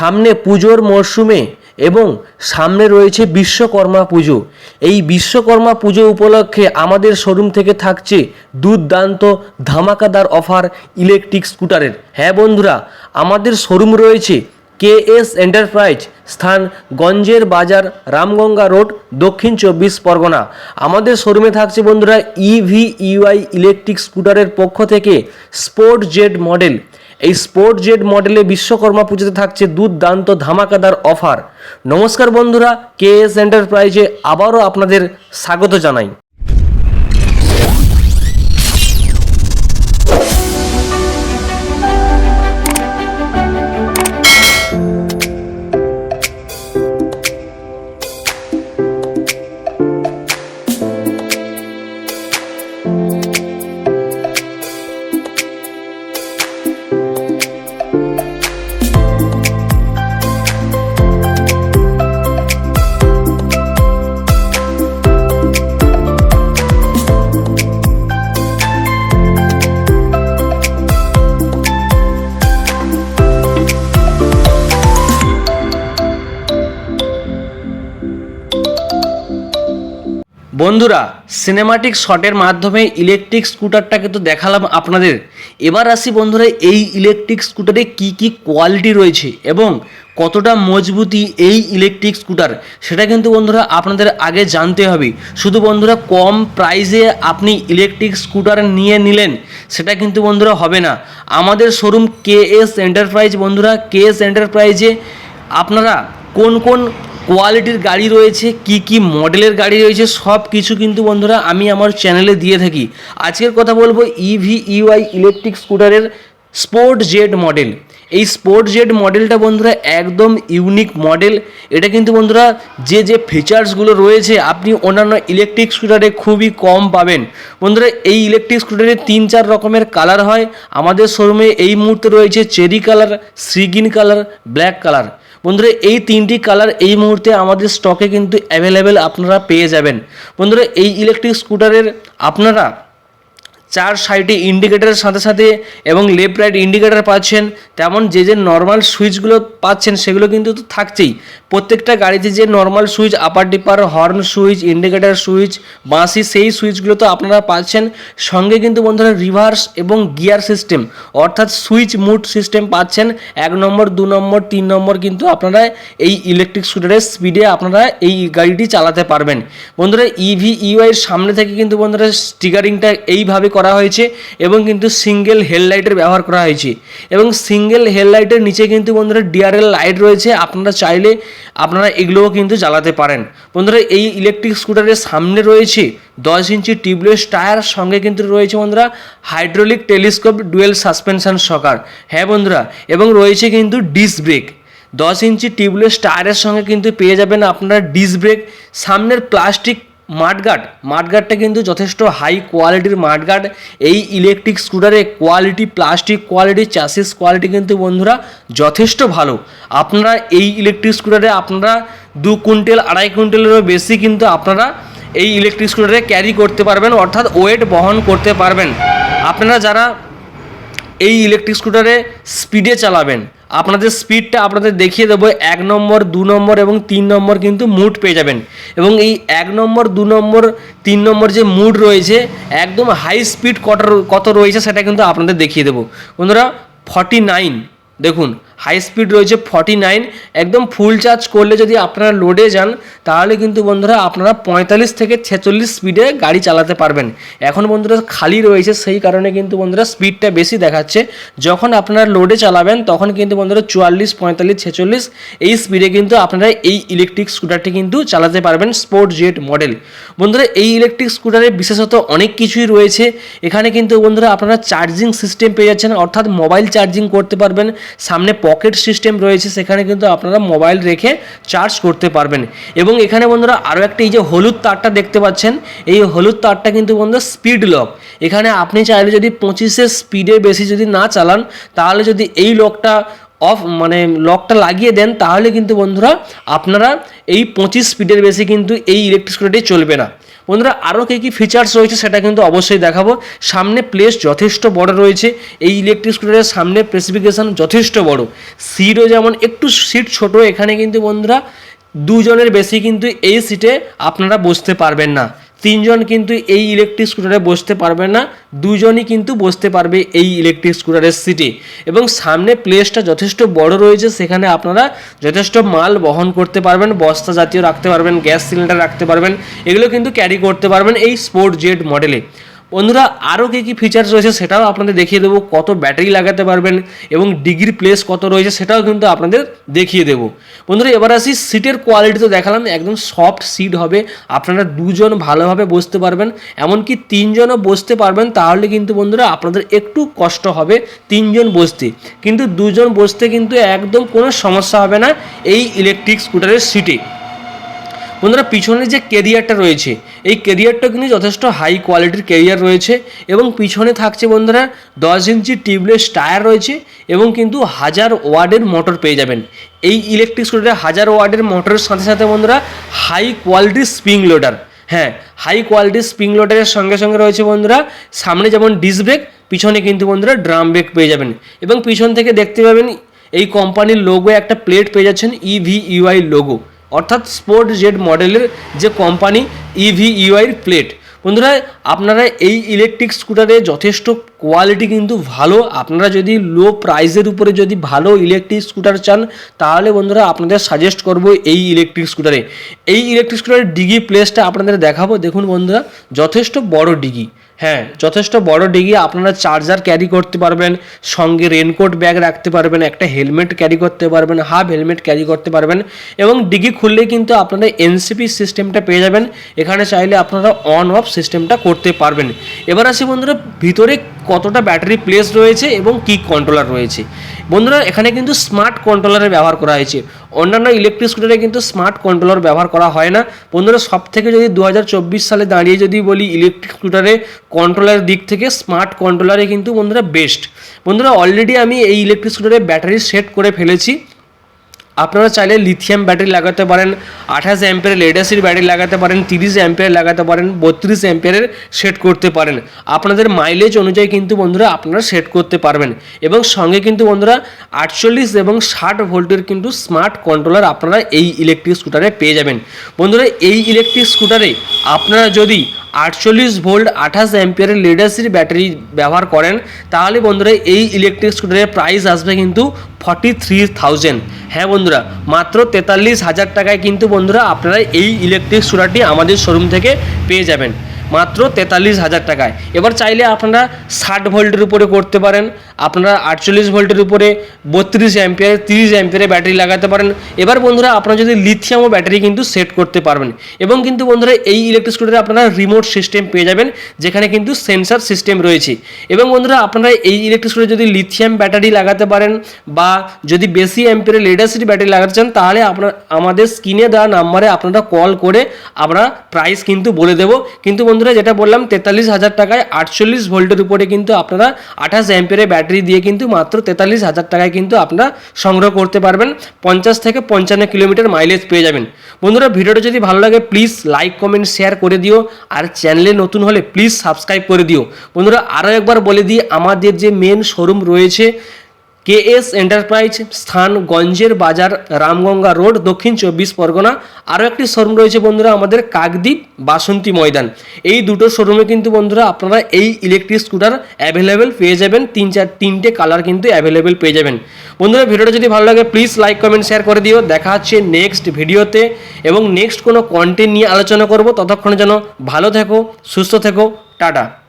সামনে পুজোর মরশুমে এবং সামনে রয়েছে বিশ্বকর্মা পুজো। এই বিশ্বকর্মা পুজো উপলক্ষে আমাদের শোরুম থেকে থাকছে দুর্দান্ত ধামাকাদার অফার ইলেকট্রিক স্কুটারের। হ্যাঁ বন্ধুরা, আমাদের শোরুম রয়েছে কে এস এন্টারপ্রাইজ স্থান গঞ্জের বাজার রামগঙ্গা রোড, দক্ষিণ চব্বিশ পরগনা। আমাদের শোরুমে থাকছে বন্ধুরা E ইভি ইউআই ইলেকট্রিক স্কুটারের পক্ষ থেকে স্পোর্ট জেড মডেল। এই স্পোর্ট জেড মডেলে বিশ্বকর্মা পুজোতে থাকছে দুর্দান্ত ধামাকাদার অফার নমস্কার বন্ধুরা কে এস এন্টারপ্রাইজে আবারও আপনাদের স্বাগত জানাই। বন্ধুরা সিনেমাটিক শটের মাধ্যমে ইলেকট্রিক স্কুটারটাকে তো দেখালাম আপনাদের। এবার আসি বন্ধুরা, এই ইলেকট্রিক স্কুটারে কি কি কোয়ালিটি রয়েছে এবং কতটা মজবুতি এই ইলেকট্রিক স্কুটার সেটা কিন্তু বন্ধুরা আপনাদের আগে জানতে হবে। শুধু বন্ধুরা, কম প্রাইসে আপনি ইলেকট্রিক স্কুটার নিয়ে নিলেন, সেটা কিন্তু বন্ধুরা হবে না। আমাদের শোরুম কে এস এন্টারপ্রাইজ বন্ধুরা কে এস এন্টারপ্রাইজে আপনারা কোন কোন কোয়ালিটির গাড়ি রয়েছে, কি কি মডেলের গাড়ি রয়েছে, সব কিছু কিন্তু বন্ধুরা আমি আমার চ্যানেলে দিয়ে থাকি। আজকের কথা বলব ইভি ইউআই ইলেকট্রিক স্কুটারের স্পোর্ট জেড মডেল এই স্পোর্ট জেড মডেলটা বন্ধুরা একদম ইউনিক মডেল এটা কিন্তু বন্ধুরা যে যে ফিচার্সগুলো রয়েছে, আপনি অন্যান্য ইলেকট্রিক স্কুটারে খুবই কম পাবেন। বন্ধুরা, এই ইলেকট্রিক স্কুটারে তিন চার রকমের কালার হয়। আমাদের শোরুমে এই মুহূর্তে রয়েছে cherry colour সিগিন colour black colour বন্ধুরা, এই তিনটি কালার এই মুহূর্তে আমাদের স্টকে কিন্তু অ্যাভেলেবেল আপনারা পেয়ে যাবেন। বন্ধুরা, এই ইলেকট্রিক স্কুটারের আপনারা চার সাইডে ইন্ডিকেটারের সাথে সাথে এবং লেফট রাইট ইন্ডিকেটার পাচ্ছেন, তেমন যে যে নর্মাল সুইচগুলো পাচ্ছেন সেগুলো কিন্তু তো থাকছেই। প্রত্যেকটা গাড়িতে যে normal switch upper dipper horn switch indicator switch বাঁশি, সেই সুইচগুলো তো আপনারা পাচ্ছেন। সঙ্গে কিন্তু বন্ধুরা রিভার্স এবং গিয়ার সিস্টেম অর্থাৎ সুইচ মুড সিস্টেম পাচ্ছেন। এক নম্বর, দু নম্বর, তিন নম্বর কিন্তু আপনারা এই ইলেকট্রিক স্কুটারের স্পিডে আপনারা এই গাড়িটি চালাতে পারবেন। বন্ধুরা E ইভি ইউআইয়ের সামনে থেকে কিন্তু বন্ধুরা স্টিকারিংটা এইভাবে করা হয়েছে এবং কিন্তু সিঙ্গেল হেডলাইটের ব্যবহার করা হয়েছে। এবং সিঙ্গেল হেডলাইটের নিচে কিন্তু বন্ধুরা ডিআরএল লাইট রয়েছে, আপনারা চাইলে আপনারা এগুলোও কিন্তু চালাতে পারেন। বন্ধুরা, এই ইলেকট্রিক স্কুটারের সামনে রয়েছে দশ ইঞ্চি টিউবলেস টায়ার সঙ্গে কিন্তু রয়েছে বন্ধুরা hydraulic telescope dual suspension shocker. হ্যাঁ বন্ধুরা, এবং রয়েছে কিন্তু ডিস ব্রেক দশ ইঞ্চি টিউবলেস টায়ারের সঙ্গে কিন্তু পেয়ে যাবেন আপনারা ডিস ব্রেক সামনের প্লাস্টিক মাঠগার্ড। মাঠগার্ডটা কিন্তু যথেষ্ট হাই কোয়ালিটির মাঠগার্ড। এই electric স্কুটারে quality plastic quality chassis quality কিন্তু বন্ধুরা যথেষ্ট ভালো। আপনারা এই ইলেকট্রিক স্কুটারে আপনারা দু কুইন্টাল, আড়াই কুইন্টালেরও বেশি কিন্তু আপনারা এই ইলেকট্রিক স্কুটারে ক্যারি করতে পারবেন, অর্থাৎ ওয়েট বহন করতে পারবেন। আপনারা যারা এই ইলেকট্রিক স্কুটারে স্পিডে চালাবেন। আপনাদের স্পিডটা আপনাদের দেখিয়ে দেবো, এক নম্বর, দু নম্বর এবং তিন নম্বর কিন্তু মুড পেয়ে যাবেন। এবং এই এক নম্বর, দু নম্বর, তিন নম্বর যে মুড রয়েছে, একদম হাই স্পিড কত কত রয়েছে সেটা কিন্তু আপনাদের দেখিয়ে দেবো। বন্ধুরা ফর্টি নাইন দেখুন হাই স্পিড রয়েছে ফর্টি নাইন একদম ফুল চার্জ করলে যদি আপনারা লোডে যান, তাহলে কিন্তু বন্ধুরা আপনারা পঁয়তাল্লিশ থেকে ছেচল্লিশ স্পিডে গাড়ি চালাতে পারবেন। এখন বন্ধুরা খালি রয়েছে, সেই কারণে কিন্তু বন্ধুরা স্পিডটা বেশি দেখাচ্ছে। যখন আপনারা লোডে চালাবেন, তখন কিন্তু বন্ধুরা চুয়াল্লিশ, পঁয়তাল্লিশ, ছেচল্লিশ, এই স্পিডে কিন্তু আপনারা এই ইলেকট্রিক স্কুটারটি কিন্তু চালাতে পারবেন স্পোর্ট জেট মডেল বন্ধুরা, এই ইলেকট্রিক স্কুটারে বিশেষত অনেক কিছুই রয়েছে। এখানে কিন্তু বন্ধুরা আপনারা চার্জিং সিস্টেম পেয়ে যাচ্ছেন, অর্থাৎ মোবাইল চার্জিং করতে পারবেন। সামনে পকেট সিস্টেম রয়েছে, সেখানে কিন্তু আপনারা মোবাইল রেখে চার্জ করতে পারবেন। এবং এখানে বন্ধুরা আরও একটা এই যে হলুদ তারটা দেখতে পাচ্ছেন, এই হলুদ তারটা কিন্তু বন্ধুরা স্পিড লক এখানে আপনি চাইলে যদি পঁচিশের স্পিডে বেশি যদি না চালান, তাহলে যদি এই লকটা অফ মানে লকটা লাগিয়ে দেন, তাহলে কিন্তু বন্ধুরা আপনারা এই পঁচিশ স্পিডের বেশি কিন্তু এই ইলেকট্রিক স্কুটারটি চলবে না। বন্ধুরা আরও কী কী ফিচার্স রয়েছে সেটা কিন্তু অবশ্যই দেখাবো। সামনে প্লেস যথেষ্ট বড় রয়েছে। এই ইলেকট্রিক স্কুটারের সামনে স্পেসিফিকেশান যথেষ্ট বড়। সিটও যেমন, একটু সিট ছোট, এখানে কিন্তু বন্ধুরা, দুজনের বেশি কিন্তু এই সিটে আপনারা বসতে পারবেন না। তিনজন কিন্তু এই ইলেকট্রিক স্কুটারে বসতে পারবে না, দুজনই কিন্তু বসতে পারবে এই ইলেকট্রিক স্কুটারের সিটে এবং সামনে প্লেসটা যথেষ্ট বড় রয়েছে, সেখানে আপনারা যথেষ্ট মাল বহন করতে পারবেন, বস্তা জাতীয় রাখতে পারবেন, গ্যাস সিলিন্ডার রাখতে পারবেন, এগুলো কিন্তু ক্যারি করতে পারবেন এই স্পোর্ট জেড মডেলে বন্ধুরা আরও কী কী ফিচার্স রয়েছে সেটাও আপনাদের দেখিয়ে দেবো। কত ব্যাটারি লাগাতে পারবেন এবং ডিগ্রি প্লেস কত রয়েছে সেটাও কিন্তু আপনাদের দেখিয়ে দেবো। বন্ধুরা, এবার আসি সিটের কোয়ালিটি তো দেখালাম, একদম সফট সিট হবে। আপনারা দুজন ভালোভাবে বসতে পারবেন, এমনকি তিনজনও বসতে পারবেন, তাহলে কিন্তু বন্ধুরা আপনাদের একটু কষ্ট হবে তিনজন বসতে। কিন্তু দুজন বসতে কিন্তু একদম কোনো সমস্যা হবে না এই ইলেকট্রিক স্কুটারের সিটে বন্ধুরা, পিছনে যে কেরিয়ারটা রয়েছে, এই কেরিয়ারটা কিন্তু যথেষ্ট হাই কোয়ালিটির কেরিয়ার রয়েছে এবং পিছনে থাকছে বন্ধুরা, দশ ইঞ্চি টিউবলেস টায়ার রয়েছে এবং কিন্তু হাজার ওয়ার্ডের মোটর পেয়ে যাবেন। এই ইলেকট্রিক স্কুটারে হাজার ওয়ার্ডের মোটরের সাথে সাথে বন্ধুরা হাই কোয়ালিটির স্প্রিং লোডার হ্যাঁ হাই কোয়ালিটির স্প্রিং লোডারের সঙ্গে সঙ্গে রয়েছে বন্ধুরা, সামনে যেমন ডিস্ক ব্রেক পিছনে কিন্তু বন্ধুরা ড্রাম ব্রেক পেয়ে যাবেন। এবং পিছন থেকে দেখতে পাবেন এই কোম্পানির লোগো একটা প্লেট পেয়ে যাচ্ছেন ইভি ইউআই লোগো অর্থাৎ স্পোর্ট জেড মডেলের যে কোম্পানি ইভি ইউআইয়ের প্লেট। বন্ধুরা, আপনারা এই ইলেকট্রিক স্কুটারে যথেষ্ট কোয়ালিটি কিন্তু ভালো। আপনারা যদি লো প্রাইসের উপরে যদি ভালো ইলেকট্রিক স্কুটার চান, তাহলে বন্ধুরা আপনাদের সাজেস্ট করব এই ইলেকট্রিক স্কুটারে এই ইলেকট্রিক স্কুটারের ডিগি প্লেসটা আপনাদের দেখাবো। দেখুন বন্ধুরা, যথেষ্ট বড় ডিগি হ্যাঁ যথেষ্ট বড় ডিগি আপনারা চার্জার ক্যারি করতে পারবেন, সঙ্গে রেনকোট ব্যাগ রাখতে পারবেন, একটা হেলমেট ক্যারি করতে পারবেন হাফ হেলমেট ক্যারি করতে পারবেন এবং ডিগি খুললে কিন্তু আপনারা এনসিপি সিস্টেমটা পেয়ে যাবেন। এখানে চাইলে আপনারা অন অফ সিস্টেমটা করতে পারবেন। এবার আসি বন্ধুরা, ভিতরে কতটা ব্যাটারি প্লেস রয়েছে এবং কি কন্ট্রোলার রয়েছে। বন্ধুরা, এখানে কিন্তু স্মার্ট কন্ট্রোলারের ব্যবহার করা হয়েছে। অন্যান্য ইলেকট্রিক স্কুটারে কিন্তু স্মার্ট কন্ট্রোলার ব্যবহার করা হয় না। বন্ধুরা সব থেকে যদি দু হাজার চব্বিশ সালে দাঁড়িয়ে যদি বলি ইলেকট্রিক স্কুটারে কন্ট্রোলারের দিক থেকে স্মার্ট কন্ট্রোলারে কিন্তু বন্ধুরা বেস্ট বন্ধুরা অলরেডি আমি এই ইলেকট্রিক স্কুটারে ব্যাটারি সেট করে ফেলেছি। আপনারা চাইলে লিথিয়াম ব্যাটারি লাগাতে পারেন, আঠাশ অ্যাম্পের লেডাসির ব্যাটারি লাগাতে পারেন, তিরিশ অ্যাম্পের লাগাতে পারেন, বত্রিশ অ্যাম্পের সেট করতে পারেন। আপনাদের মাইলেজ অনুযায়ী কিন্তু বন্ধুরা আপনারা সেট করতে পারবেন। এবং সঙ্গে কিন্তু বন্ধুরা আটচল্লিশ এবং ষাট ভোল্টের কিন্তু স্মার্ট কন্ট্রোলার আপনারা এই ইলেকট্রিক স্কুটারে পেয়ে যাবেন। বন্ধুরা, এই ইলেকট্রিক স্কুটারে আপনারা যদি আটচল্লিশ ভোল্ট, আঠাশ অ্যাম্পিয়ারের লিডাসির ব্যাটারি ব্যবহার করেন, তাহলে বন্ধুরা এই ইলেকট্রিক স্কুটারের প্রাইস আসবে কিন্তু ফর্টি থ্রি থাউজেন্ড হ্যাঁ বন্ধুরা মাত্র তেতাল্লিশ হাজার টাকায় কিন্তু বন্ধুরা আপনারা এই ইলেকট্রিক স্কুটারটি আমাদের শোরুম থেকে পেয়ে যাবেন। মাত্র তেতাল্লিশ হাজার টাকায়। এবার চাইলে আপনারা ষাট ভোল্টের উপরে করতে পারেন, আপনারা আটচল্লিশ ভোল্টের উপরে বত্রিশ অ্যাম্পিয়ার, তিরিশ অ্যাম্পিয়ারের ব্যাটারি লাগাতে পারেন। এবার বন্ধুরা, আপনারা যদি লিথিয়ামও ব্যাটারি কিন্তু সেট করতে পারবেন। এবং কিন্তু বন্ধুরা, এই ইলেকট্রিক স্কুটারে আপনারা রিমোট সিস্টেম পেয়ে যাবেন, যেখানে কিন্তু সেন্সার সিস্টেম রয়েছে। এবং বন্ধুরা, আপনারা এই ইলেকট্রিক স্কুটারে যদি লিথিয়াম ব্যাটারি লাগাতে পারেন বা যদি বেশি অ্যাম্পিয়ারের লেডাসিটি ব্যাটারি লাগাতে চান, তাহলে আপনার, আমাদের স্ক্রিনে দেওয়া নাম্বারে আপনারা কল করে আমরা প্রাইস কিন্তু বলে দেবো। কিন্তু বন্ধুরা, যেটা বললাম, তেতাল্লিশ হাজার টাকায় আটচল্লিশ ভোল্টের উপরে কিন্তু আপনারা আঠাশ অ্যাম্পিয়ারের ব্যাটারি দিয়ে কিন্তু মাত্র তেতাল্লিশ হাজার টাকায় কিন্তু আপনারা সংগ্রহ করতে পারবেন। পঞ্চাশ থেকে পঞ্চান্ন কিলোমিটার মাইলেজ পেয়ে যাবেন। বন্ধুরা, ভিডিওটা যদি ভালো লাগে প্লিজ লাইক কমেন্ট শেয়ার করে দিও। আর চ্যানেলে নতুন হলে প্লিজ সাবস্ক্রাইব করে দিও। বন্ধুরা, আরও একবার বলে দিই, আমাদের যে মেন শোরুম রয়েছে কে এস এন্টারপ্রাইজ স্থান গঞ্জের বাজার রামগঙ্গা রোড, দক্ষিণ চব্বিশ পরগনা। আরও একটি শোরুম রয়েছে বন্ধুরা, আমাদের কাকদ্বীপ বাসন্তী ময়দান। এই দুটো শোরুমে কিন্তু বন্ধুরা আপনারা এই ইলেকট্রিক স্কুটার অ্যাভেলেবেল পেয়ে যাবেন। তিন চার, তিনটে কালার কিন্তু অ্যাভেলেবেল পেয়ে যাবেন। বন্ধুরা, ভিডিওটা যদি ভালো লাগে প্লিজ লাইক কমেন্ট শেয়ার করে দিও। দেখা হচ্ছে নেক্সট ভিডিওতে। এবং নেক্সট কোনো কন্টেন্ট নিয়ে আলোচনা করব। ততক্ষণে যেন ভালো থেকো, সুস্থ থেকো, টাটা।